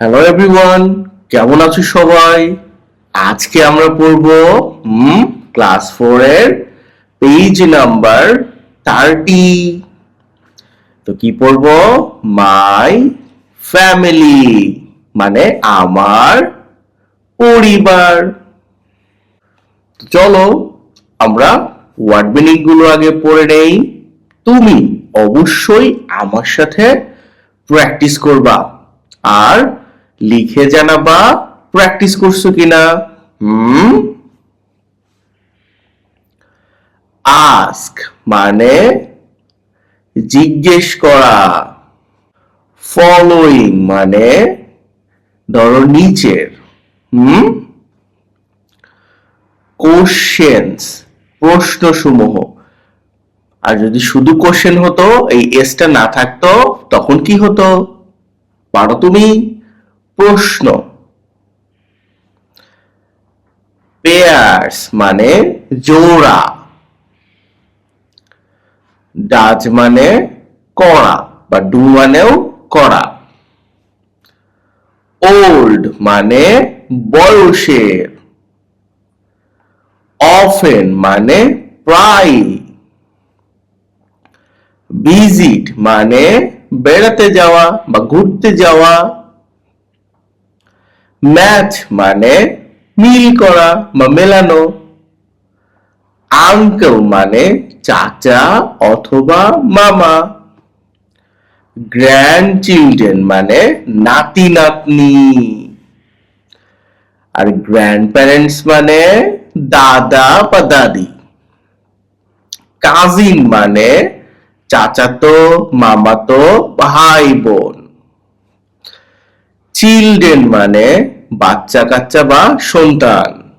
Hello everyone কেমন আছো সবাই? আজকে আমরা পড়ব হুম ক্লাস ফোর এর পেজ নাম্বার থার্টি তো কি পড়ব? মাই ফ্যামিলি মানে আমার পরিবার। চলো, আমরা ওয়ার্ড মিনিংগুলো আগে পড়ে নেই। তুমি অবশ্যই আমার সাথে প্র্যাকটিস করবা। আর লিখে জানাবা। প্র্যাকটিস করছ কিনা? হুম? আস্ক মানে জিজ্ঞেস করা। ফলোইং মানে ধরো নিচের। হুম? কোশ্চেন্স প্রশ্নসমূহ। আর যদি শুধু কোশ্চেন হতো, এই এসটা না থাকতো, তখন কি হতো? পারো তুমি? প্রশ্ন। পেয়ার্স মানে জোড়া। ডাজ মানে করা বা ডু মানেও করা। ওল্ড মানে বয়সের। অফেন মানে প্রায়। ভিজিট মানে বেড়াতে যাওয়া বা ঘুরতে যাওয়া। ম্যাচ মানে মিল করা বা মেলানো। আঙ্কেল মানে চাচা অথবা মামা। গ্র্যান্ড চিলড্রেন মানে নাতি নাতনি আর গ্র্যান্ড প্যারেন্টস মানে দাদা বা দাদি। কাজিন মানে চাচাতো, মামাতো ভাই বোন চিলড্রেন মানে বাচ্চা কাচ্চা বা সন্তান।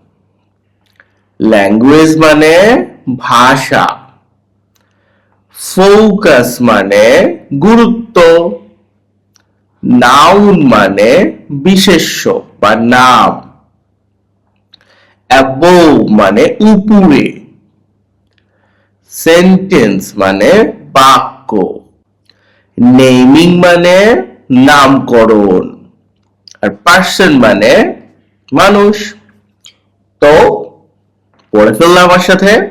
ল্যাঙ্গুয়েজ মানে ভাষা। ফোকাস মানে গুরুত্ব। নাউন মানে বিশেষ্য বা নাম। মানে উপরে। সেন্টেন্স মানে বাক্য। নেমিং মানে নামকরণ। আর পার্সন মানে মানুষ। তো, পড়ে ফেললাম আমার সাথে।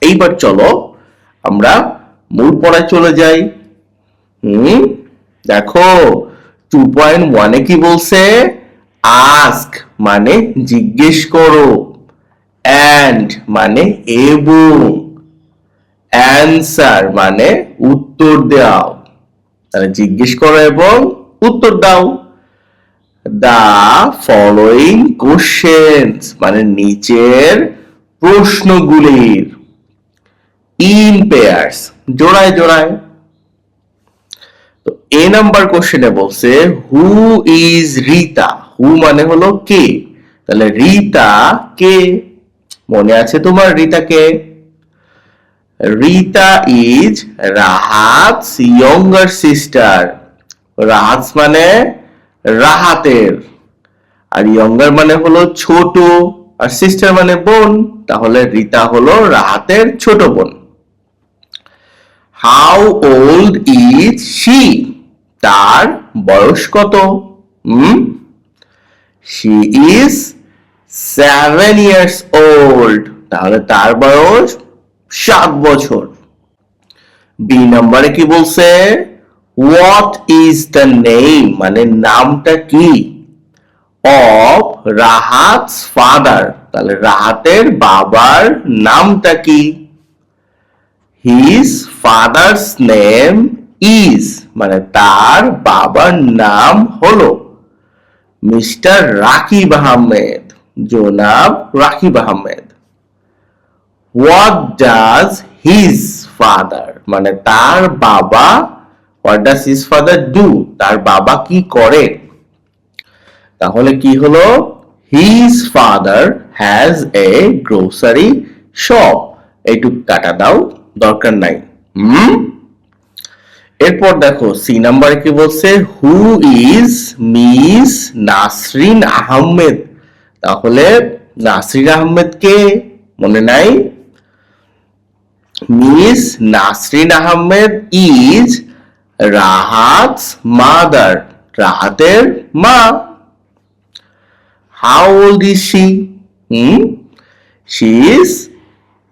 এইবার চলো, আমরা মূল পড়ায় চলে যাই। হুম, দেখো টু পয়েন্ট ওয়ানে কি বলছে? আস্ক মানে জিজ্ঞেস করো। অ্যান্ড মানে এবং। অ্যান্সার মানে উত্তর দাও তাহলে জিজ্ঞেস করো এবং উত্তর দাও। দা ফলোইং কোশ্চেন্স মানে নিচের প্রশ্নগুলির ইন পেয়ার্স জোড়ায় জোড়ায়। তো এ নাম্বার কোশ্চেনে বলছে হু ইজ রিতা হু মানে হলো কে? তাহলে রিতা কে? মনে আছে তোমার রিতা কে? Rita is Rahat younger sister Rahat মানে রাহাতের। আর ইয়ঙ্গার মানে হলো ছোট, আর সিস্টার মানে বোন, তাহলে রিতা হলো রাহাতের ছোট বোন। হাউ ওল্ড ইজ শি তার বয়স কত? হুম? She is seven years old তাহলে তার বয়স সাত বছর। বি নাম্বারে কি বলছে? হোয়াট ইজ দ্য নেম মানে নামটা কি? অফ রাহাতস ফাদার তাহলে রাহাতের বাবার নামটা কি? হিজ ফাদার্স নেম ইজ মানে তার বাবার নাম হলো মিস্টার রাকিব আহমেদ, জনাব Rakib Ahmed. What does his father মানে তার বাবা what does his father do তার বাবা কি করে? তাহলে কি হলো? His father has a grocery shop এইটুক কাটা দাও, দরকার নাই। হুম? এরপর দেখো সি নাম্বার কি বলছে? Who is miss Nasrin Ahmed তাহলে নাসরিন আহমেদ কে? মনে নাই? Miss Nasrin Ahmed is Rahat's mother, রাহাতের মা। How old is she hmm? She is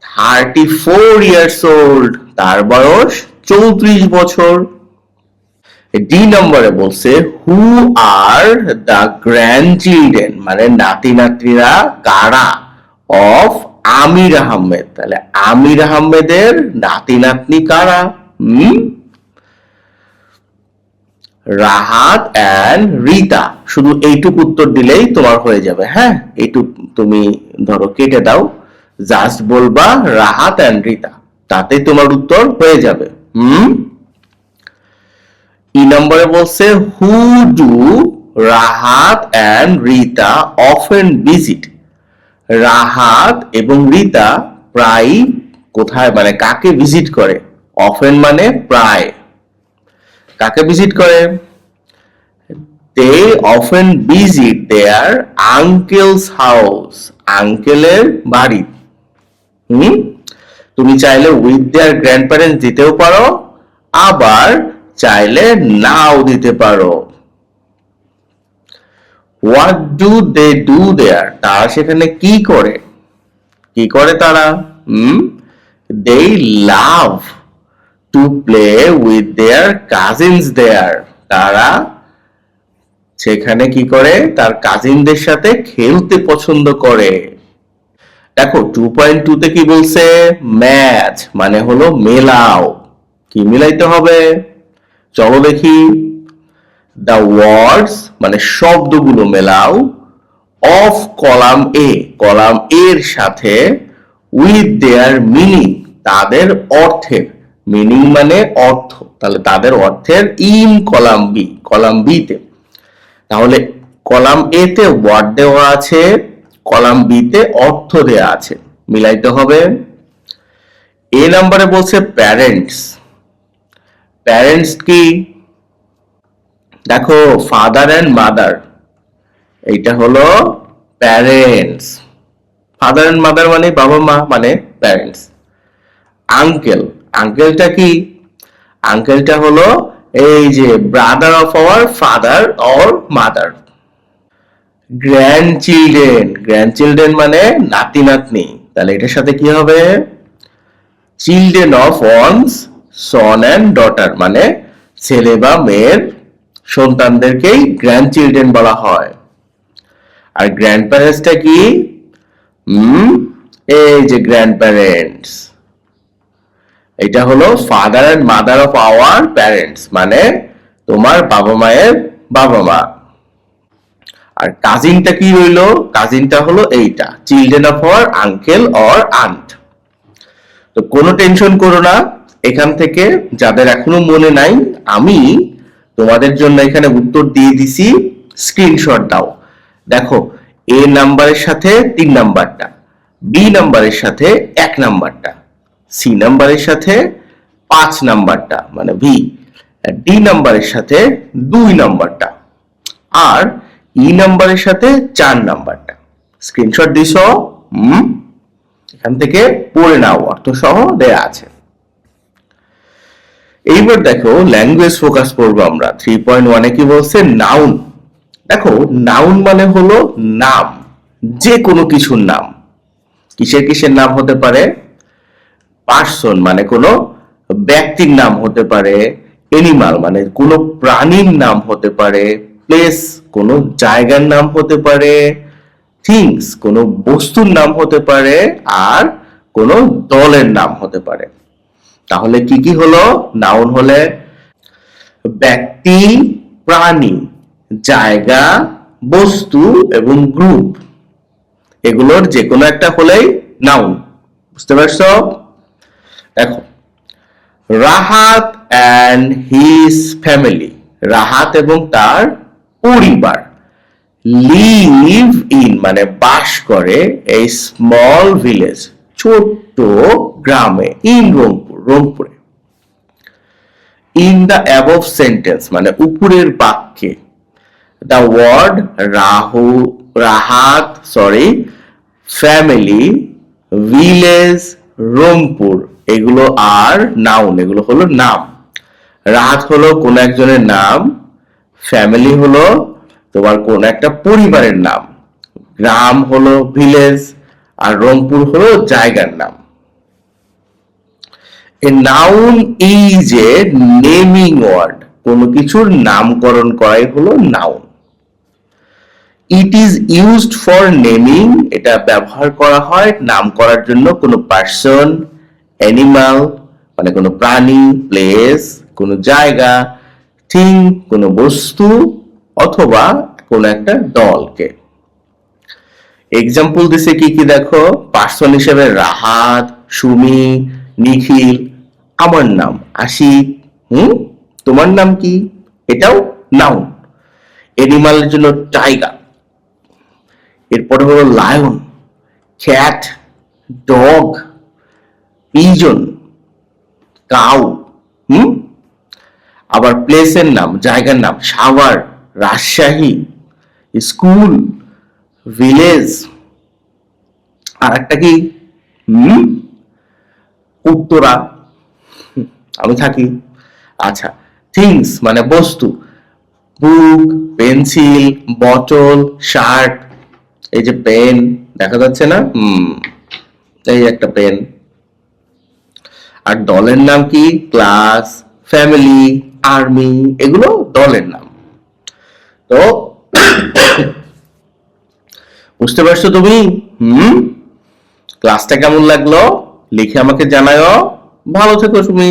thirty four years old তার বয়স চৌত্রিশ বছর। ডি নম্বরে বলছে who are the grandchildren মানে নাতি নাতনিরা কারা? অফ আমির আহমেদ। তাহলে আমির আহমেদের নাতি নাতনি কারা? হুম? রাহাত অ্যান্ড রিতা। শুধু এইটুক উত্তর দিলেই তোমার হয়ে যাবে হ্যাঁ? এইটুক তুমি ধরো কেটে দাও। জাস্ট বলবা রাহাত অ্যান্ড রিতা। তাতে তোমার উত্তর হয়ে যাবে। হুম? ই নম্বরে বলছে who do Rahat and Rita often visit Rahat এবং রিতা প্রায় কোথায় মানে কাকে ভিজিট করে? অফেন মানে প্রায়। কাকে ভিজিট করে? They often visit their uncle's house আঙ্কেলের বাড়ি। হুম? তুমি চাইলে উইথ দেয়ার গ্র্যান্ড প্যারেন্টস দিতেও পারো, আবার চাইলে নাও দিতে পারো। What do they do there তারা সেখানে কি করে? কি করে তারা? হুম? They love to play with their cousins there তারা সেখানে কি করে? তার কাজিনদের সাথে খেলতে পছন্দ করে। দেখো টু পয়েন্ট টু তে কি বলছে? ম্যাচ মানে হলো মেলাও। কি মিলাইতে হবে? চলো দেখি। দ্য ওয়ার্ডস মানে শব্দগুলো মেলাও। অফ কলাম এ কলাম এর সাথে উইথ দেয়ার মিনিং তাদের অর্থের। মিনিং মানে অর্থ। তাহলে তাদের অর্থের ইন কলাম বি কলাম বিতে তাহলে কলাম এ তে ওয়ার্ড দেওয়া আছে কলাম বি তে অর্থ দেওয়া আছে। মিলাইতে হবে। এ নাম্বারে বলছে প্যারেন্টস প্যারেন্টস কি? দেখো ফাদার অ্যান্ড মাদার এইটা হলো প্যারেন্টস ফাদার অ্যান্ড মাদার মানে বাবা মা মানে প্যারেন্টস আঙ্কেল আঙ্কেলটা কি? আঙ্কেলটা হলো এই যে brother of our father or mother grandchildren grandchildren মানে নাতি, নাতনি। তাহলে এটার সাথে কি হবে? Children of one's son and daughter মানে ছেলে বা মেয়ের সন্তানদেরকেই গ্র্যান্ড চিলড্রেন বলা হয়। আর গ্র্যান্ড প্যারেন্টসটা কি এই যে গ্র্যান্ড প্যারেন্টস এটা হলো father and mother of our parents মানে তোমার বাবা মায়ের বাবা মা। আর কাজিনটা কি রইল? কাজিনটা হলো এইটা children of our uncle or aunt তো কোনো টেনশন করো না, এখান থেকে যাদের এখনও মনে নাই, আমি তোমাদের জন্য এখানে উত্তর দিয়ে দিছি স্ক্রিনশট দাও। দেখো এ নাম্বারের সাথে তিন নাম্বারটা বি নাম্বারের সাথে এক নাম্বারটা সি নাম্বারের সাথে পাঁচ নাম্বারটা মানে ভি ডি নাম্বারের সাথে দুই নাম্বারটা, আর ই নাম্বারের সাথে চার নাম্বারটা। স্ক্রিনশট দিছ হুম, এখান থেকে পড়ে নাও অর্থ সহ দেয়া আছে। এইবার দেখো ল্যাঙ্গুয়েজ ফোকাস করব আমরা। থ্রি পয়েন্ট ওয়ানে কি বলছে? নাউন দেখো নাউন মানে হলো নাম যে কোনো কিছুর নাম। কিসের কিসের নাম হতে পারে? পার্সন মানে কোনো ব্যক্তির নাম হতে পারে এনিমাল মানে কোনো প্রাণীর নাম হতে পারে প্লেস কোনো জায়গার নাম হতে পারে থিংস কোনো বস্তুর নাম হতে পারে, আর কোনো দলের নাম হতে পারে। তাহলে কি কি হলো? নাউন হলে ব্যক্তি, প্রাণী, জায়গা, বস্তু এবং গ্রুপ এগুলোর যে কোনো একটা হলেই নাউন বুঝতে পারছ? দেখো Rahat and his family Rahat এবং তার পরিবার লিভ ইন মানে বাস করে এই স্মল ভিলেজ ছোট্ট গ্রামে ইন রংপুর, রংপুরে। ইন দ্য অ্যাবভ সেন্টেন্স মানে উপরের বাক্যে the word Rahu, Rahat sorry family village Rangpur. এগুলো আর নাউন এগুলো হলো নাম। রাহাত হলো কোন একজনের নাম ফ্যামিলি হলো তোমার কোন একটা পরিবারের নাম। গ্রাম হলো ভিলেজ আর রংপুর হলো জায়গার নাম। A noun is a naming word কোনো কিছুর নামকরণ করাই হলো noun it is used for naming এটা ব্যবহার করা হয় নাম করার জন্য কোনো পার্সন অ্যানিমাল মানে কোনো প্রাণী প্লেস কোনো জায়গা থিং কোনো বস্তু, অথবা কোনো একটা দলকে। এক্সাম্পল দিছে কি কি দেখো? পার্সন হিসেবে রাহাত, সুমি, নিখিল, আমার নাম আশিক, হুম? তোমার নাম কি? এটাও নাউন এনিমালের জন্য টাইগার এরপরে হলো lion cat dog pigeon cow, হুম? আবার প্লেসের নাম, জায়গার নাম সাভার রাজশাহী স্কুল ভিলেজ আর একটা কি উত্তরা আমি থাকি। আচ্ছা থিংস মানে বস্তু বুক পেন্সিল বটল শার্ট এই যে পেন দেখা যাচ্ছে না? হুম, এই একটা পেন আর দলের নাম কি? ক্লাস, ফ্যামিলি, আর্মি, এগুলো দলের নাম। তো বুঝতে পারছ তুমি? হুম? ক্লাসটা কেমন লাগল? লিখে আমাকে জানাও ভালো থেকো তুমি